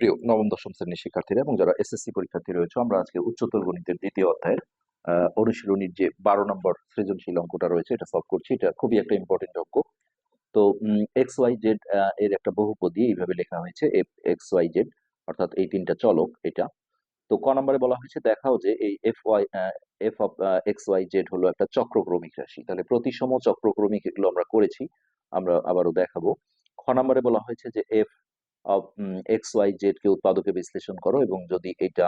প্রিয় নবম, দশম শ্রেণির শিক্ষার্থীরা এবং যারা এসএসসি পরীক্ষার্থী রয়েছে, আমরা আজকে উচ্চতর গণিতের দ্বিতীয় অধ্যায়ের অনুশীলনীর যে বারো নম্বর সৃজনশীল অঙ্কটা রয়েছে, এটা সলভ করছি। এটা খুবই একটা ইম্পর্টেন্ট অঙ্ক। তো এক্স ওয়াই জেড এর একটা বহুপদী এইভাবে লেখা হয়েছে এক্স ওয়াই জেড অর্থাৎ এই তিনটা চলক এটা। তো, ক নম্বরে বলা হয়েছে, দেখাও যে এই F Y F of X Y Z হলো একটা চক্রক্রমিক রাশি। তাহলে প্রতিসম চক্রক্রমিক এগুলো আমরা করেছি, আমরা আবারও দেখাবো। খ নম্বরে বলা হয়েছে যে এফ এক্স ওয়াই জেড কে উৎপাদকে বিশ্লেষণ করো এবং যদি এটা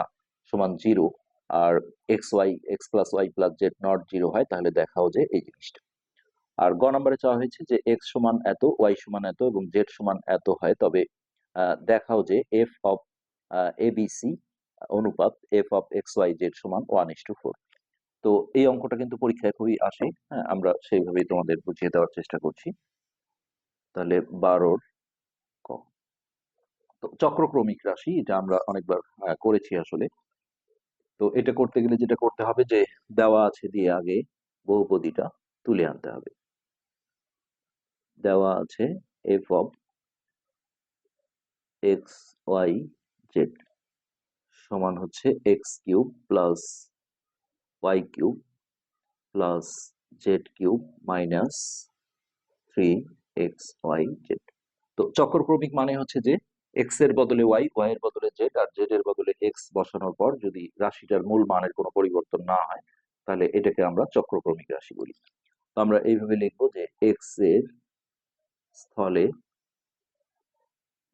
সমান zero R X Y X plus Y plus Z not zero হয়, তাহলে দেখাও যে এই জিনিসটা। আর গ নম্বরে চাওয়া হয়েছে যে এক্স সমান এত ওয়াই সমান এত এবং জেড সমান এত হয়, তবে দেখাও যে এফ অফ এ এবিসি অনুপাত F of X Y Z সমান ওয়ান ইস টু ফোর তো এই অঙ্কটা কিন্তু পরীক্ষায় খুবই আসে হ্যাঁ আমরা সেইভাবেই তোমাদের বুঝিয়ে দেওয়ার চেষ্টা করছি। তাহলে বারোর তো চক্রক্রমিক রাশি, এটা আমরা অনেকবার করেছি আসলে। তো এটা করতে গেলে যেটা করতে হবে যে, দেওয়া আছে দিয়ে আগে বহুপদীটা তুলে আনতে হবে। দেওয়া আছে F of X Y Z সমান হচ্ছে X cube plus Y cube plus Z cube minus three X Y Z. তো চক্রক্রমিক মানে হচ্ছে যে এক্সের বদলে ওয়াই ওয়াই এর বদলে জেড আর জেড এর বদলে এক্স বসানোর পর যদি রাশিটার মূল মানের কোনো পরিবর্তন না হয়, তাহলে এটাকে আমরা চক্রক্রমিক রাশি বলি। তো আমরা এইভাবে লিখব যে এক্সের স্থলে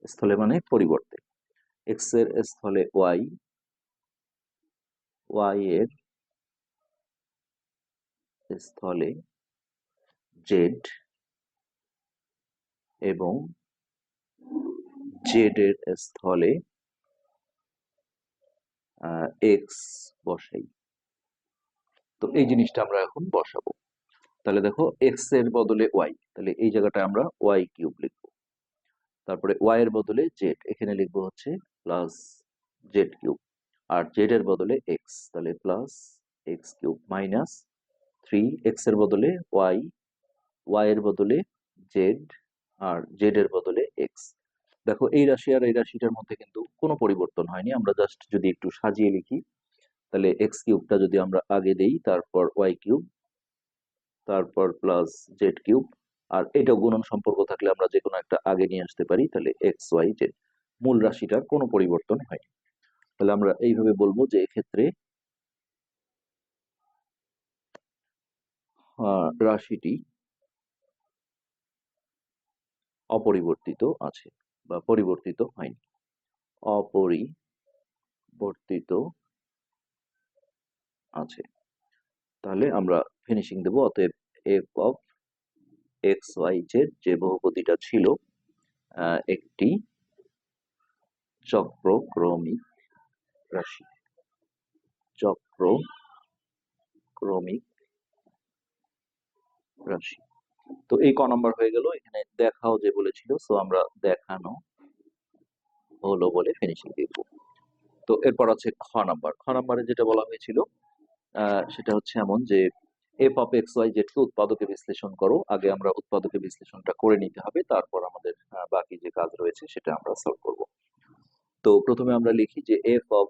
স্থলে মানে পরিবর্তে। এক্সের স্থলে ওয়াই ওয়াই এর স্থলে জেড এবং জেড এর স্থলে এক্স বসাই। তো এই জিনিসটা আমরা এখন বসাবো। তাহলে দেখো এক্সের বদলে ওয়াই তাহলে এই জায়গাটায় আমরা ওয়াই কিউব লিখব। তারপরে ওয়াই এর বদলে জেড এখানে লিখব হচ্ছে প্লাস জেড কিউব আর জেড এর বদলে এক্স তাহলে plus X cube minus three এক্সের বদলে ওয়াই ওয়াই এর বদলে জেড আর জেড এর বদলে এক্স দেখো, এই রাশি আর এই রাশিটার মধ্যে কিন্তু কোনো পরিবর্তন হয়নি। আমরা জাস্ট যদি একটু সাজিয়ে লিখি, তাহলে এক্স কিউবটা যদি আমরা আগে দেই, তারপর ওয়াই কিউব, তারপর প্লাস জেড কিউব, আর এটা গুণন সম্পর্ক থাকলে আমরা যে কোনো একটা আগে নিয়ে আসতে পারি, তাহলে এক্স ওয়াই জেড মূল রাশিটার কোনো পরিবর্তন হয়নি। তাহলে আমরা এইভাবে বলব যে এক্ষেত্রে রাশিটি অপরিবর্তিত আছে। বা পরিবর্তিত হয়নি। অপরিবর্তিত আছে। তাহলে আমরা ফিনিশিং দেবো, অতএব F of X Y Z যে বহুপদীটা ছিল একটি চক্রক্রমিক রাশি। চক্রক্রমিক রাশি। তো এই ক নাম্বার হয়ে গেল। এখানে দেখাও যে বলেছিল, সো আমরা দেখানো হলো বলে ফিনিশিং দিব তো এরপর আছে খ নাম্বার। খ নাম্বারে যেটা বলা হয়েছিল সেটা হচ্ছে এমন যে এফ অফ এক্স ওয়াই জেডকে উৎপাদকে বিশ্লেষণ করো। আগে আমরা উৎপাদকে বিশ্লেষণটা করে নিতে হবে, তারপর আমাদের বাকি যে কাজ রয়েছে সেটা আমরা সলভ করব। তো প্রথমে আমরা লিখি যে F of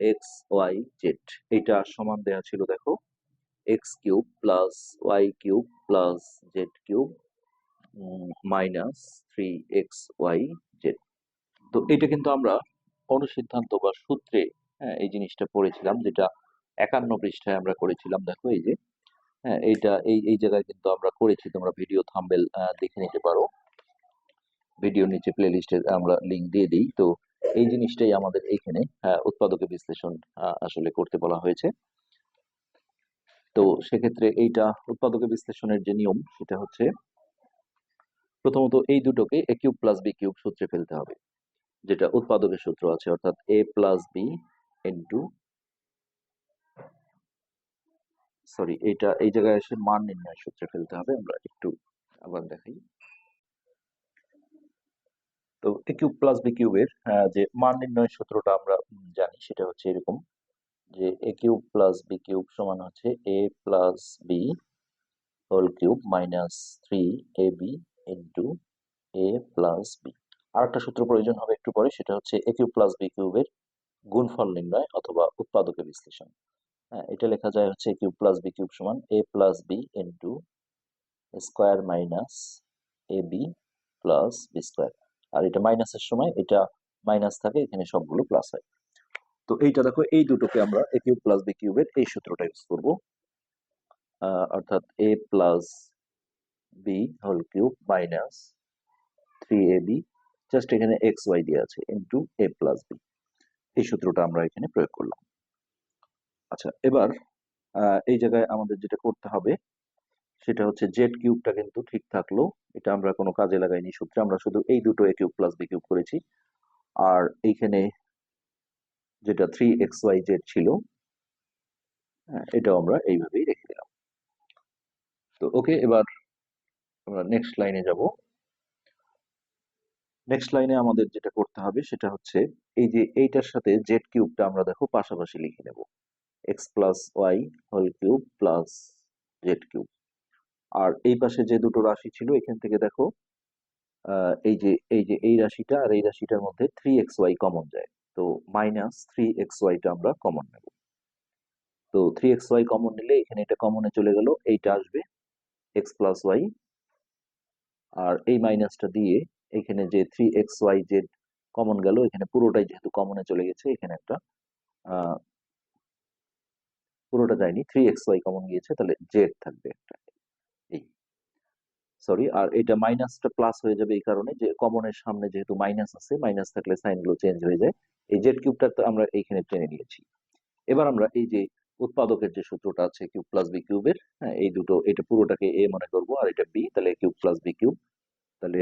X Y Z এটা সমান দেয়া ছিল, দেখো। X cube plus Y cube plus Z cube minus three X Y Z তো এটা কিন্তু আমরা অনুসিদ্ধান্ত বা সূত্রে হ্যাঁ এই জিনিসটা পড়েছিলাম যেটা একান্ন পৃষ্ঠায় আমরা করেছিলাম দেখো এই যে হ্যাঁ এইটা এই এই জায়গায় কিন্তু আমরা করেছি তোমরা ভিডিও থাম্বেল দেখে নিতে পারো। ভিডিও নিচে প্লে লিস্টে আমরা লিঙ্ক দিয়ে দিই। তো এই জিনিসটাই আমাদের এইখানে আহ, উৎপাদকে বিশ্লেষণ আসলে করতে বলা হয়েছে। তো সেক্ষেত্রে এইটা উৎপাদকে বিশ্লেষণের যে নিয়ম, সেটা হচ্ছে প্রথমত এই দুটোকে A cube plus B cube সূত্রে ফেলতে হবে, যেটা উৎপাদকের সূত্র আছে, অর্থাৎ A plus B into sorry এটা এই জায়গায় এসে মান নির্ণয় সূত্রে ফেলতে হবে, আমরা একটু আবার দেখাই। তো এ কিউব প্লাস বি কিউবের যে মান নির্ণয় সূত্রটা আমরা জানি, সেটা হচ্ছে এরকম। যে A cube plus B cube সমান হচ্ছে A plus B whole cube minus three A B into A plus B আর একটা সূত্র প্রয়োজন হবে একটু পরে, সেটা হচ্ছে এ কিউব প্লাস বি কিউবের গুণফল নির্ণয় অথবা উৎপাদকের বিশ্লেষণ। হ্যাঁ এটা লেখা যায় হচ্ছে A cube plus B cube সমান A plus B into square minus A B plus B square. আর এটা মাইনাসের সময়, এটা মাইনাস থাকে, এখানে সবগুলো প্লাস হয়। তো এইটা দেখো, এই দুটোকে আমরা এ কিউব প্লাস বি কিউবের এই সূত্রটা ইউজ করব। অর্থাৎ A plus B whole cube minus three A B just এখানে এক্স ওয়াই দিয়ে আছে ইন্টু এ প্লাস বি এই সূত্রটা আমরা এখানে প্রয়োগ করলাম। আচ্ছা এবার এই জায়গায় আমাদের যেটা করতে হবে, সেটা হচ্ছে জেড কিউবটা কিন্তু ঠিক থাকল। এটা আমরা কোনো কাজে লাগাইনি সূত্রে, আমরা শুধু এই দুটো A cube plus B cube করেছি। আর এইখানে যেটা থ্রি এক্স ওয়াই জেড ছিল হ্যাঁ, এটাও আমরা এইভাবেই রেখে দিলাম। তো ওকে এবার আমরা নেক্সট লাইনে যাব। নেক্সট লাইনে আমাদের যেটা করতে হবে সেটা হচ্ছে এই যে এইটার সাথে জেড কিউবটা আমরা দেখো পাশাপাশি লিখে নেব। X plus Y whole cube plus Z cube আর এই পাশে যে দুটো রাশি ছিল এখান থেকে দেখো এই যে এই যে এই রাশিটা আর এই রাশিটার মধ্যে থ্রি এক্স ওয়াই কমন যায়। তো মাইনাস থ্রি এক্স ওয়াইটা আমরা কমন নেব। তো থ্রি এক্স ওয়াই কমন নিলে এখানে এটা কমনে চলে গেল, এইটা আসবে এক্স প্লাস ওয়াই আর এই মাইনাসটা দিয়ে এখানে যে three X Y Z common গেল, এখানে পুরোটাই যেহেতু কমনে চলে গেছে, এখানে একটা পুরোটা যায়নি থ্রি এক্স ওয়াই কমন গিয়েছে, তাহলে জেড থাকবে একটা। সরি আর এটা মাইনাসটা প্লাস হয়ে যাবে এই কারণে যে কমনের সামনে যেহেতু মাইনাস আছে মাইনাস থাকলে সাইনগুলো চেঞ্জ হয়ে যায়। এই জেড কিউবটা তো আমরা এইখানে টেনে নিয়েছি। এবার আমরা এই যে উৎপাদকের যে সূত্রটা আছে কিউব প্লাস বি কিউবের হ্যাঁ এই দুটো, এটা পুরোটাকে এ মনে করব আর এটা বি তাহলে কিউব প্লাস বি কিউব তাহলে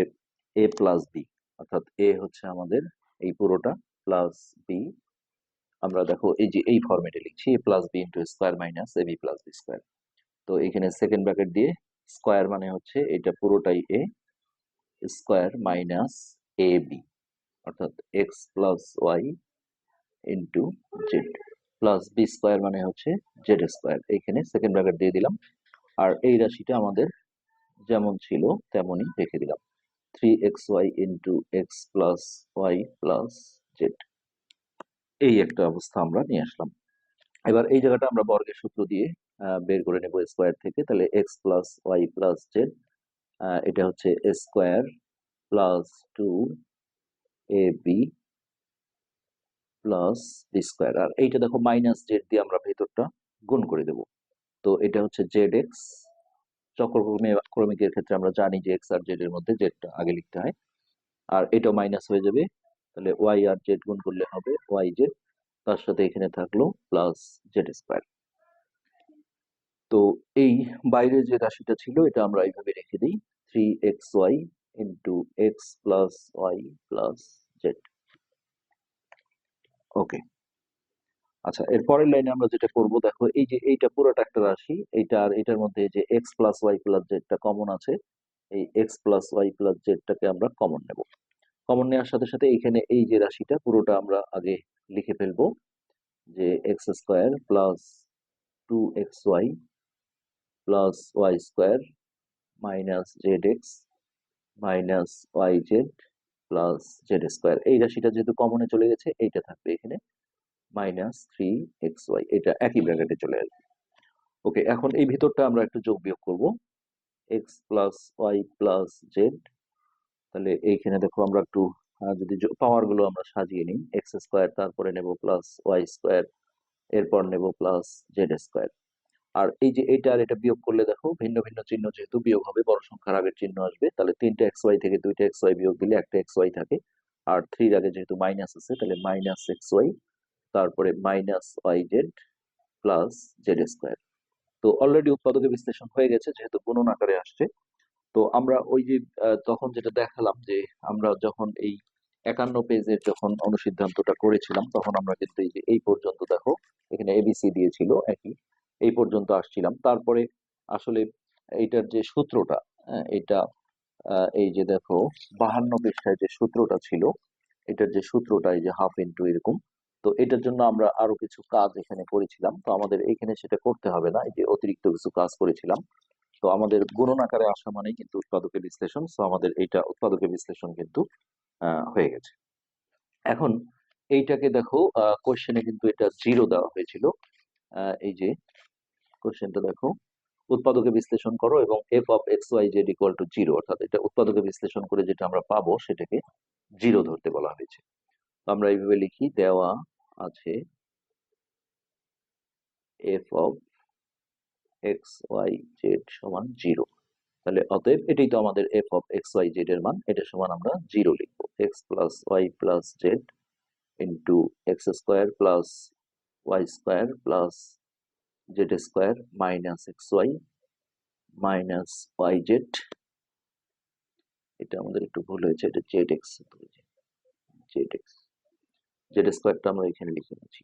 এ প্লাস বি অর্থাৎ এ হচ্ছে আমাদের এই পুরোটা প্লাস বি আমরা দেখো এই যে এই ফরম্যাটে লিখছি A plus B into square minus A B plus B square তো এখানে সেকেন্ড ব্র্যাকেট দিয়ে স্কোয়ার মানে হচ্ছে এটা পুরোটাই A square minus A B অর্থাৎ X plus Y into Z plus B square মানে হচ্ছে জেড স্কোয়ার। এইখানে সেকেন্ড ব্র্যাকেট দিয়ে দিলাম। আর এই রাশিটা আমাদের যেমন ছিল তেমনই রেখে দিলাম। Three X Y into X plus Y plus Z এই একটা অবস্থা আমরা নিয়ে আসলাম। এবার এই জায়গাটা আমরা বর্গের সূত্র দিয়ে বের করে নেব স্কোয়ার থেকে, তাহলে X plus Y plus Z এটা হচ্ছে square plus two A B plus B square আর এইটা দেখো মাইনাস জেড দিয়ে আমরা ভেতরটা গুণ করে দেব। তো এটা হচ্ছে জেড এক্স চক্রক্রমে- ক্রমিকের ক্ষেত্রে আমরা জানি যে এক্স আর জেড এর মধ্যে জেডটা আগে লিখতে হয়। আর এটাও মাইনাস হয়ে যাবে, তাহলে ওয়াই আর জেড গুণ করলে হবে ওয়াই জেড তার সাথে এখানে থাকল প্লাস জেড স্কোয়ার তো এই বাইরে যে রাশিটা ছিল, এটা আমরা এইভাবে রেখে দিই। Three X Y into X plus Y plus Z okay আচ্ছা এর পরের লাইনে আমরা যেটা করব, দেখো, এই যে এইটা পুরোটা একটা রাশি, এইটা আর এটার মধ্যে যে এক্স প্লাস ওয়াই প্লাস জেডটা কমন আছে, এই এক্স প্লাস ওয়াই প্লাস জেডটাকে আমরা কমন নেব। কমন নেওয়ার সাথে সাথে এখানে এই যে রাশিটা, পুরোটা আমরা আগে লিখে ফেলব যে X square plus two X Y plus Y square minus Z X minus Y Z plus Z square এই রাশিটা যেহেতু কমনে চলে গেছে, এইটা থাকবে এখানে মাইনাস থ্রি এক্স ওয়াই এটা একই ব্র্যাকেটে চলে আসবে। ওকে এখন এই ভিতরটা আমরা একটু যোগ বিয়োগ করব। X plus Y plus Z তাহলে এইখানে দেখো আমরা একটু যদি পাওয়ারগুলো আমরা সাজিয়ে নিই এক্স স্কোয়ার তারপরে নেব প্লাস ওয়াই স্কোয়ার এরপর নেব প্লাস জেড স্কোয়ার আর এই যে এটা আর এটা বিয়োগ করলে দেখো ভিন্ন ভিন্ন চিহ্ন যেহেতু বিয়োগ হবে, বড় সংখ্যার আগের চিহ্ন আসবে। তাহলে তিনটা এক্স ওয়াই থেকে দুইটা এক্স ওয়াই বিয়োগ দিলে একটা এক্স ওয়াই থাকে। আর থ্রির আগে যেহেতু মাইনাস আছে, তাহলে মাইনাস এক্স ওয়াই তারপরে minus Y Z plus Z square তো অলরেডি উৎপাদকের বিশ্লেষণ হয়ে গেছে, যেহেতু গুণন আকারে আসছে। তো আমরা ওই যে তখন যেটা দেখালাম যে আমরা যখন এই একান্ন পেজের যখন অনুসিদ্ধান্তটা করেছিলাম, তখন আমরা কিন্তু এই পর্যন্ত দেখো, এখানে এবিসি দিয়েছিল একই। এই পর্যন্ত আসছিলাম। তারপরে আসলে এইটার যে সূত্রটা হ্যাঁ, এটা এই যে দেখো বাহান্ন পৃষ্ঠায় যে সূত্রটা ছিল এটার যে সূত্রটা এই যে হাফ ইন্টু এরকম তো এটার জন্য আমরা আরও কিছু কাজ এখানে করেছিলাম। তো আমাদের এখানে সেটা করতে হবে না এই যে অতিরিক্ত কিছু কাজ করেছিলাম। তো আমাদের গুণন আকারে আসা মানেই কিন্তু উৎপাদকের বিশ্লেষণ সো আমাদের এইটা উৎপাদকের বিশ্লেষণ কিন্তু হয়ে গেছে। এখন এইটাকে দেখো কোশ্চেনে কিন্তু এটা জিরো দেওয়া হয়েছিল। এই যে কোশ্চেনটা দেখো। উৎপাদকে বিশ্লেষণ করো এবং F of X Y Z equal to zero অর্থাৎ এটা উৎপাদকে বিশ্লেষণ করে যেটা আমরা পাবো সেটাকে জিরো ধরতে বলা হয়েছে। আমরা এইভাবে লিখি, দেওয়া আছে F of X Y Z সমান জিরো তাহলে অতএব এটাই তো আমাদের F of X Y Z এর মান, এটা সমান আমরা জিরো লিখব। X plus Y plus Z into X square plus Y square plus Z square minus X Y minus Y Z এটা আমাদের একটু ভুল হয়েছে, এটা Z X Z X Z স্কোয়ারটা আমরা এখানে লিখে নিচ্ছি।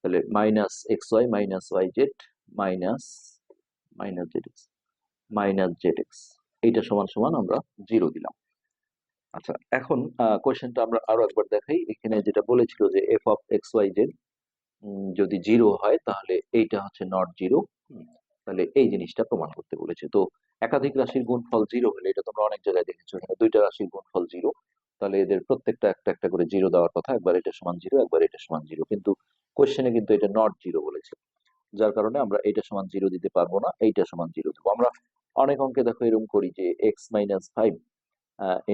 তাহলে minus X Y minus Y Z minus minus Z X minus Z X এইটা সমান সমান আমরা জিরো দিলাম। আচ্ছা এখন কোয়েশ্চেনটা আমরা আরও একবার দেখাই। এখানে যেটা বলেছিল যে F of X Y Z যদি জিরো হয়, তাহলে এইটা হচ্ছে নট জিরো তাহলে এই জিনিসটা প্রমাণ করতে বলেছে। তো একাধিক রাশির গুণফল জিরো হলে, এটা তোমরা অনেক জায়গায় দেখেছ, এখানে দুইটা রাশির গুণফল জিরো তাহলে এদের প্রত্যেকটা একটা একটা করে জিরো দেওয়ার কথা, একবার এটা সমান জিরো একবার এটা সমান জিরো কিন্তু কোয়েশ্চেনে কিন্তু এটা নট জিরো বলেছে। যার কারণে আমরা এটা সমান জিরো দিতে পারব না, এইটা সমান জিরো দেবো। আমরা অনেক অঙ্কে দেখো এরকম করি যে X minus five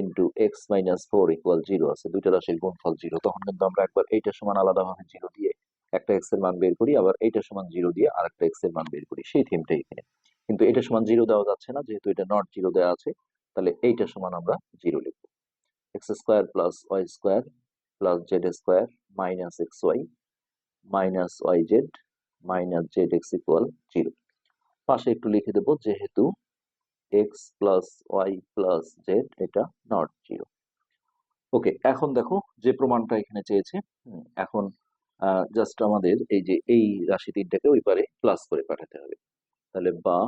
into X minus four equal zero আছে। দুইটা রাশির গুণফল জিরো তখন কিন্তু আমরা একবার এইটা সমান আলাদাভাবে জিরো দিয়ে একটা এক্সের মান বের করি, আবার এইটা সমান জিরো দিয়ে আর একটা এক্সের মান বের করি। সেই থিমটা এখানে। কিন্তু এটা সমান জিরো দেওয়া যাচ্ছে না, যেহেতু এটা নট জিরো দেওয়া আছে, তাহলে এইটা সমান আমরা জিরো লিখব। X square plus Y square plus Z square minus X Y minus Y Z minus Z X equal zero পাশে একটু লিখে দেবো, যেহেতু X plus Y plus Z এটা নট জিরো ওকে এখন দেখো যে প্রমাণটা এখানে চেয়েছে। এখন জাস্ট আমাদের এই যে এই রাশি তিনটাকে ওই পারে প্লাস করে পাঠাতে হবে। তাহলে বা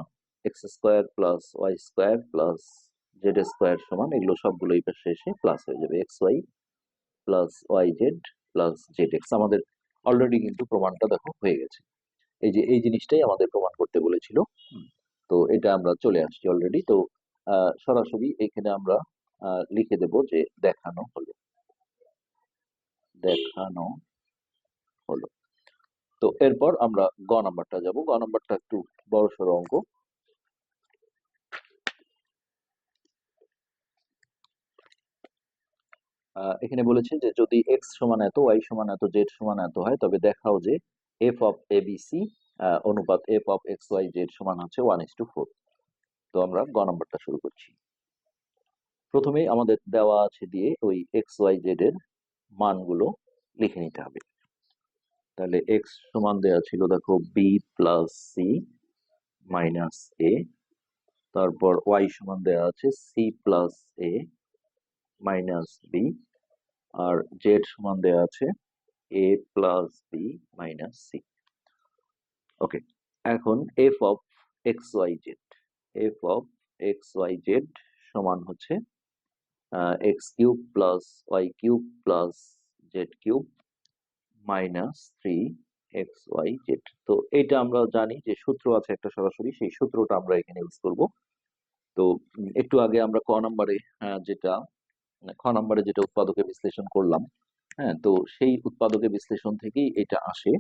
X square plus Y square plus Z square সমান এগুলো সবগুলো এই পাশে এসে প্লাস হয়ে যাবে। X Y plus Y Z plus Z X আমাদের অলরেডি কিন্তু প্রমাণটা দেখো হয়ে গেছে। এই যে এই জিনিসটাই আমাদের প্রমাণ করতে বলেছিল। তো এটা আমরা চলে আসছি অলরেডি তো সরাসরি এখানে আমরা লিখে দেব যে দেখানো হলো। দেখানো হলো। তো এরপর আমরা গ নাম্বারটা যাব। গ নাম্বারটা একটু বড় সড়ো অঙ্ক। এখানে বলেছে যে যদি এক্স সমান এত ওয়াই সমান এত জেড সমান এত হয়, তবে দেখাও যে F of A B C অনুপাত F of X Y Z সমান হচ্ছে ওয়ান ইস টু ফোর তো আমরা গ নাম্বারটা শুরু করছি। প্রথমেই আমাদের দেওয়া আছে দিয়ে ওই এক্স ওয়াই জেড এর মানগুলো লিখে নিতে হবে। তাহলে এক্স সমান দেওয়া ছিল দেখো B plus C minus A তারপর ওয়াই সমান দেওয়া আছে C plus A minus B R Z সমান দেওয়া আছে A plus B minus C okay এখন F of X Y Z F of X Y Z সমান হচ্ছে X cube plus Y cube plus Z cube minus three X Y Z তো এটা আমরা জানি যে সূত্র আছে একটা সরাসরি, সেই সূত্রটা আমরা এখানে ইউজ করব। তো একটু আগে আমরা ক নম্বরে যেটা খ নম্বরে যেটা উৎপাদকে বিশ্লেষণ করলাম হ্যাঁ তো সেই উৎপাদকে বিশ্লেষণ থেকেই এটা আসে।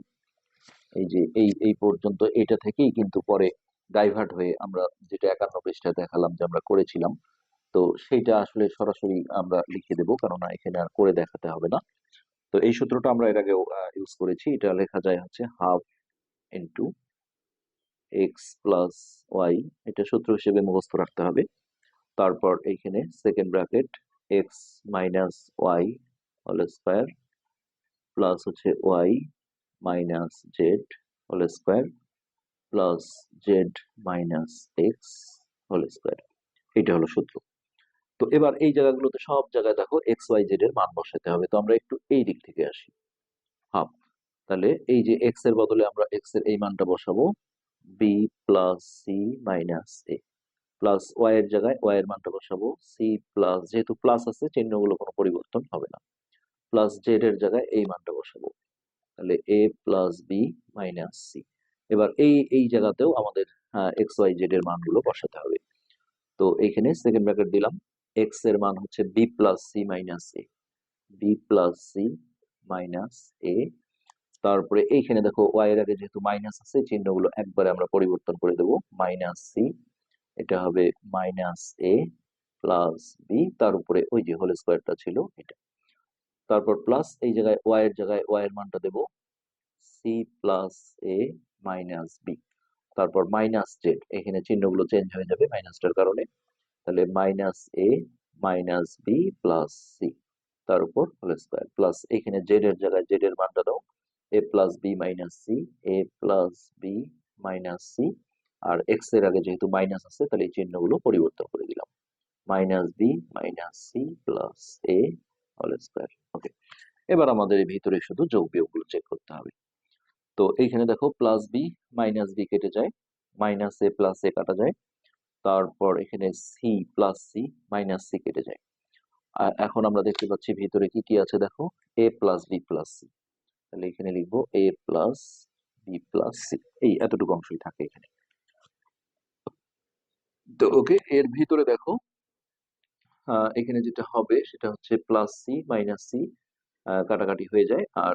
এই যে এই এই পর্যন্ত এটা থেকেই কিন্তু পরে ডাইভার্ট হয়ে আমরা যেটা একান্ন পৃষ্ঠায় দেখালাম যে আমরা করেছিলাম, তো সেইটা আসলে সরাসরি আমরা লিখে দেবো, কেননা এখানে আর করে দেখাতে হবে না। তো এই সূত্রটা আমরা এর আগেও ইউজ করেছি। এটা লেখা যায় হচ্ছে half into X plus Y এটা সূত্র হিসেবে মুখস্থ রাখতে হবে। তারপর এইখানে second bracket X minus Y whole square plus হচ্ছে Y minus Z whole square plus Z minus X whole square এটা হলো সূত্র। তো এবার এই জায়গাগুলোতে সব জায়গায় দেখো এক্স ওয়াই জেড এর মান বসাতে হবে। তো আমরা একটু এই দিক থেকে আসি। হাফ। তাহলে এই যে এক্সের বদলে আমরা এক্সের এই মানটা বসাবো। B plus C minus A plus Y এর জায়গায় ওয়াই এর মানটা বসাবো। সি প্লাস যেহেতু প্লাস আছে, চিহ্নগুলো কোনো পরিবর্তন হবে না। প্লাস জেড এর জায়গায় এই মানটা বসাবো। তাহলে A plus B minus C এবার এই এই জায়গাতেও আমাদের এক্স ওয়াই জেড এর মানগুলো বসাতে হবে। তো এইখানে সেকেন্ড ব্র্যাকেট দিলাম। এক্সের মান হচ্ছে B plus C minus A B plus C minus A তারপরে এইখানে দেখো ওয়াই এর আগে যেহেতু মাইনাস আছে চিহ্নগুলো একবারে আমরা পরিবর্তন করে দেবো। মাইনাস সি এটা হবে মাইনাস এ প্লাস বি তার উপরে ওই যে হোল স্কোয়ারটা ছিল এটা। তারপর প্লাস এই জায়গায় ওয়াই এর জায়গায় ওয়াই এর মানটা দেবো। C plus A minus B তারপর মাইনাস জেড এখানে চিহ্নগুলো চেঞ্জ হয়ে যাবে মাইনাসটার কারণে। তাহলে minus A minus B plus C তার উপর হোল স্কোয়ার প্লাস এখানে জেড এর জায়গায় জেড এর মানটা দাও A plus B minus C A plus B minus C আর এক্সের আগে যেহেতু মাইনাস আছে, তাহলে এই চিহ্নগুলো পরিবর্তন করে দিলাম। Minus B minus C plus A whole square okay এবার আমাদের ভিতরে শুধু যোগ বিয়োগগুলো চেক করতে হবে। তো এইখানে দেখো প্লাস বি মাইনাস বি কেটে যায় মাইনাস এ প্লাস এ কাটা যায় তারপর এখানে C plus C minus C কেটে যায়। আর এখন আমরা দেখতে পাচ্ছি ভিতরে কি কি আছে দেখো? A plus B plus C তাহলে এখানে লিখব A plus B plus C এই এতটুকু অংশই থাকে এখানে। তো ওকে, এর ভিতরে দেখো এখানে যেটা হবে সেটা হচ্ছে প্লাস সি মাইনাস সি কাটাকাটি হয়ে যায়। আর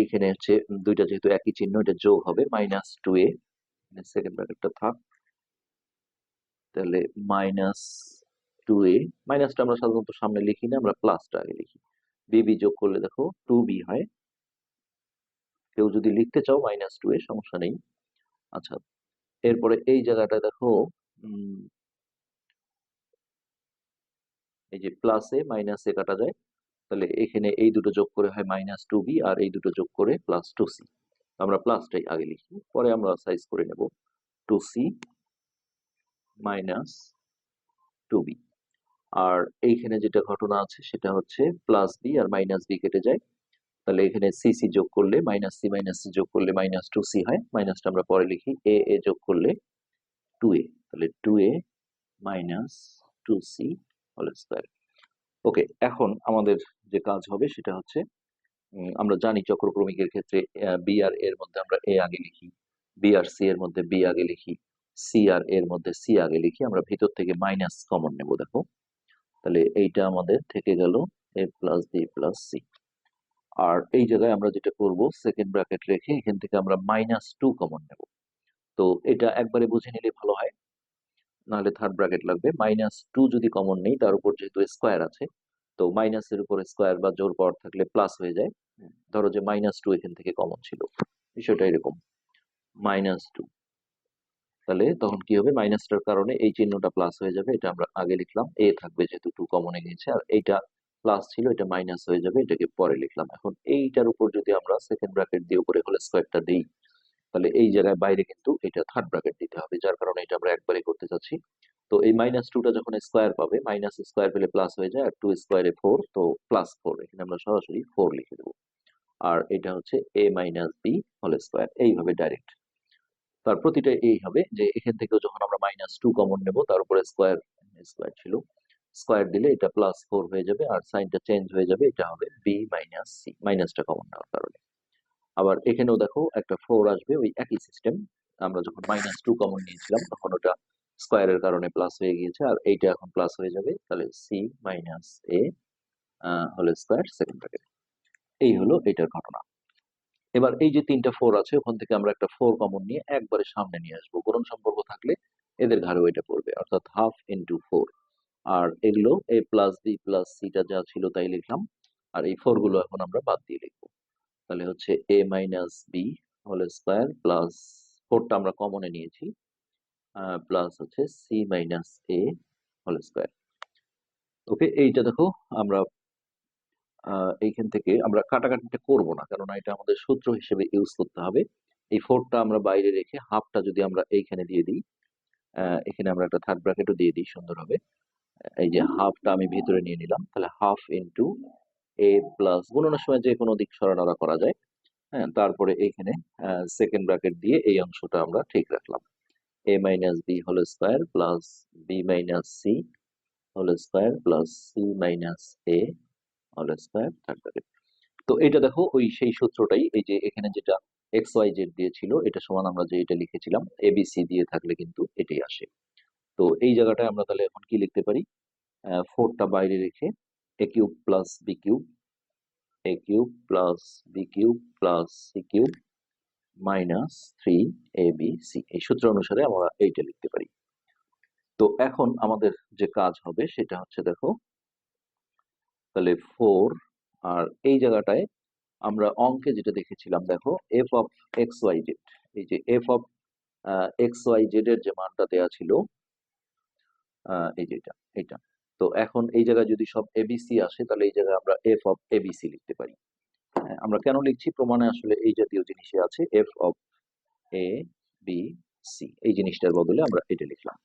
এইখানে হচ্ছে দুইটা যেহেতু একই চিহ্ন, এটা যোগ হবে মাইনাস টু এ সেকেন্ড ব্র্যাকেটটা থাক। তাহলে মাইনাস টু এ মাইনাসটা আমরা সাধারণত সামনে লিখি না, আমরা প্লাসটা আগে লিখি। বিবি যোগ করলে দেখো টু বি হয়। কেউ যদি লিখতে চাও মাইনাস টু এ সমস্যা নেই। আচ্ছা এরপরে এই জায়গাটা দেখো এই যে প্লাসে মাইনাসে কাটা যায়। তাহলে এখানে এই দুটো যোগ করে হয় মাইনাস টু বি আর এই দুটো যোগ করে প্লাস টু সি আমরা প্লাসটাই আগে লিখি, পরে আমরা সাইজ করে নেব two C minus two B আর এইখানে যেটা ঘটনা আছে, সেটা হচ্ছে প্লাস বি আর মাইনাস বি কেটে যায়। তাহলে এখানে সি সি যোগ করলে মাইনাস সি মাইনাস সি যোগ করলে মাইনাস টু সি হয়। মাইনাসটা আমরা পরে লিখি এ এ যোগ করলে টু এ তাহলে two A minus two C whole square okay এখন আমাদের যে কাজ হবে সেটা হচ্ছে আমরা জানি চক্রক্রমিকের ক্ষেত্রে বি আর এর মধ্যে আমরা এ আগে লিখি বি আর সি এর মধ্যে বি আগে লিখি। সি আর এর মধ্যে সি আগে লিখি আমরা ভিতর থেকে মাইনাস কমন নেব দেখো। তাহলে এইটা আমাদের থেকে গেল A plus B plus C আর এই জায়গায় আমরা যেটা করব সেকেন্ড ব্র্যাকেট রেখে এখান থেকে আমরা মাইনাস টু কমন নেব। তো এটা একবারে বুঝে নিলে ভালো হয়। নাহলে থার্ড ব্র্যাকেট লাগবে। মাইনাস টু যদি কমন নেই তার উপর যেহেতু স্কোয়ার আছে তো মাইনাসের উপর স্কোয়ার বা জোর পাওয়ার থাকলে প্লাস হয়ে যায়। ধরো যে মাইনাস টু এখান থেকে কমন ছিল। বিষয়টা এরকম। মাইনাস টু তাহলে তখন কি হবে? মাইনাসটার কারণে এই চিহ্নটা প্লাস হয়ে যাবে। এটা আমরা আগে লিখলাম। এ থাকবে যেহেতু টু কমনে গিয়েছে। আর এইটা প্লাস ছিল, এটা মাইনাস হয়ে যাবে। এটাকে পরে লিখলাম। এখন এইটার উপর যদি আমরা সেকেন্ড ব্র্যাকেট দিয়ে উপরে হোল স্কোয়ারটা দিই, তাহলে এই জায়গায় বাইরে কিন্তু এটা থার্ড ব্র্যাকেট দিতে হবে। যার কারণে এটা আমরা একবারে করতে চাচ্ছি। তো এই মাইনাস টুটা যখন স্কোয়ার পাবে মাইনাস স্কোয়ার পেলে প্লাস হয়ে যায়। আর টু স্কোয়ারে ফোর তো প্লাস ফোর এখানে আমরা সরাসরি ফোর লিখে দেবো। আর এটা হচ্ছে A minus B whole square এইভাবে ডাইরেক্ট তার প্রতিটা এই হবে যে এখান থেকেও যখন আমরা মাইনাস টু কমন নেব, তার উপরে স্কোয়ার স্কোয়ার ছিল স্কোয়ার দিলে এটা প্লাস ফোর হয়ে যাবে আর সাইনটা চেঞ্জ হয়ে যাবে, এটা হবে বি মাইনাস সি মাইনাসটা কমন নেওয়ার কারণে। আবার এখানেও দেখো একটা ফোর আসবে, ওই একই সিস্টেম আমরা যখন মাইনাস টু কমন নিয়েছিলাম, তখন ওটা স্কোয়ারের কারণে প্লাস হয়ে গিয়েছে, আর এইটা এখন প্লাস হয়ে যাবে, তাহলে সি মাইনাস এ হলে স্কোয়ার সেকেন্ড ব্র্যাকেট এই হলো এটার ঘটনা। এবার এই যে তিনটা ফোর আছে, ওখান থেকে আমরা একটা ফোর কমন নিয়ে একবারে সামনে নিয়ে আসব। গুণন সম্পর্ক থাকলে এদের ঘাড়েও এটা পড়বে, অর্থাৎ হাফ ইন্টু ফোর আর এগুলো এ প্লাস বি প্লাস সিটা যা ছিল তাই লিখলাম। আর এই ফোরগুলো এখন আমরা বাদ দিয়ে লিখব। তাহলে হচ্ছে A minus B whole square plus ফোরটা আমরা কমনে নিয়েছি। প্লাস হচ্ছে C minus A whole square okay এইটা দেখো, আমরা এইখান থেকে আমরা কাটাকাটিটা করব না। কারণ এটা আমাদের সূত্র হিসেবে ইউজ করতে হবে। এই ফোরটা আমরা বাইরে রেখে হাফটা যদি আমরা এইখানে দিয়ে দিই এখানে আমরা একটা থার্ড ব্র্যাকেটও দিয়ে দিই সুন্দর হবে এই যে হাফটা আমি ভিতরে নিয়ে নিলাম, তাহলে হাফ ইন্টু এ প্লাস গুণনের সময় যে কোনো দিক সরানোরা করা যায়। হ্যাঁ তারপরে এইখানে সেকেন্ড ব্র্যাকেট দিয়ে এই অংশটা আমরা ঠিক রাখলাম। A minus B whole square plus B minus C whole square plus C minus A whole square third তো এটা দেখো, ওই সেই সূত্রটাই, এই যে এখানে যেটা এক্স ওয়াই জেড দিয়েছিল এটা সমান আমরা যে এটা লিখেছিলাম এবিসি দিয়ে থাকলে কিন্তু এটাই আসে। তো এই জায়গাটায় আমরা তাহলে এখন কি লিখতে পারি? ফোরটা বাইরে রেখে A cube plus B cube A cube plus B cube plus C cube minus three A B C এই সূত্র অনুসারে আমরা এইটা লিখতে পারি। তো এখন আমাদের যে কাজ হবে, সেটা হচ্ছে দেখো তাহলে ফোর আর এই জায়গাটায় আমরা অঙ্কে যেটা দেখেছিলাম দেখো F of X Y Z এই যে F of X Y Z এর যে মানটা দেওয়া ছিল এই যে এটা এটা তো এখন এই জায়গায় যদি সব এবিসি আসে তাহলে এই জায়গায় আমরা এফ অফ এবিসি লিখতে পারি। হ্যাঁ, আমরা কেন লিখছি? প্রমাণে আসলে এই জাতীয় জিনিসে আছে F of A B C এই জিনিসটার বদলে আমরা এটা লিখলাম।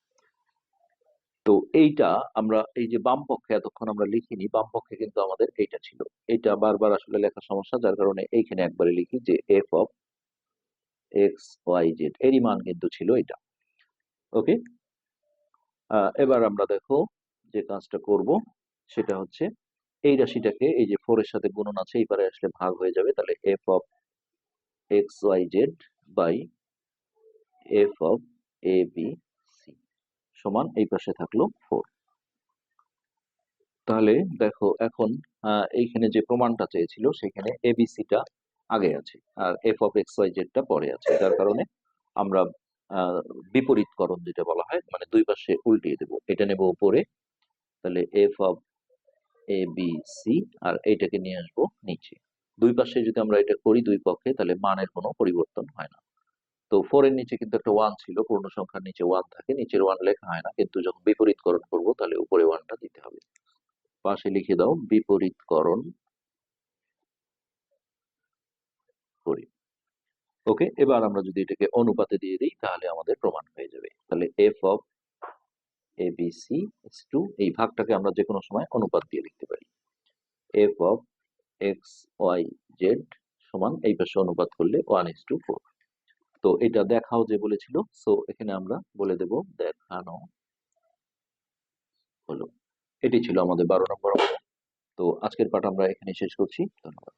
তো এইটা আমরা, এই যে বাম পক্ষে এতক্ষণ আমরা লিখিনি, বাম পক্ষে কিন্তু আমাদের এইটা ছিল। এটা বারবার আসলে লেখার সমস্যা, যার কারণে এইখানে একবারে লিখি যে F of X Y Z এরই মান কিন্তু ছিল এটা ওকে এবার আমরা দেখো যে কাজটা করব, সেটা হচ্ছে এই রাশিটাকে, এই যে ফোর এর সাথে গুণন আছে এই পারে আসলে ভাগ হয়ে যাবে, তাহলে F of X Y Z by F of A B সমান এই পাশে থাকল ফোর তাহলে দেখো এখন এইখানে যে প্রমাণটা চেয়েছিল, সেখানে এবিসিটা আগে আছে আর এফ অফ এক্স ওয়াই জেডটা পরে আছে। যার কারণে আমরা বিপরীতকরণ যেটা বলা হয় মানে দুই পাশে উল্টিয়ে দেবো। এটা নেব উপরে। তাহলে F of A B C আর এইটাকে নিয়ে আসব নিচে। দুই পাশে যদি আমরা এটা করি দুই পক্ষে, তাহলে মানের কোনো পরিবর্তন হয় না। তো ফোর এর নিচে কিন্তু একটা ওয়ান ছিল, পূর্ণ সংখ্যার নিচে ওয়ান থাকে, নিচের ওয়ান লেখা হয় না, কিন্তু যখন বিপরীতকরণ করব তাহলে উপরে ওয়ানটা দিতে হবে। পাশে লিখে দাও, বিপরীতকরণ করি। ওকে এবার আমরা যদি এটাকে অনুপাতে দিয়ে দিই, তাহলে আমাদের প্রমাণ হয়ে যাবে। তাহলে F of A B C to এই ভাগটাকে আমরা যে কোনো সময় অনুপাত দিয়ে লিখতে পারি। F of X Y Z সমান, এই পাশে অনুপাত করলে ওয়ান ইস টু ফোর তো এটা দেখাও যে বলেছিল। সো এখানে আমরা বলে দেব দেখানো হলো। এটি ছিল আমাদের বারো নম্বর তো আজকের পাঠ আমরা এখানে শেষ করছি। ধন্যবাদ।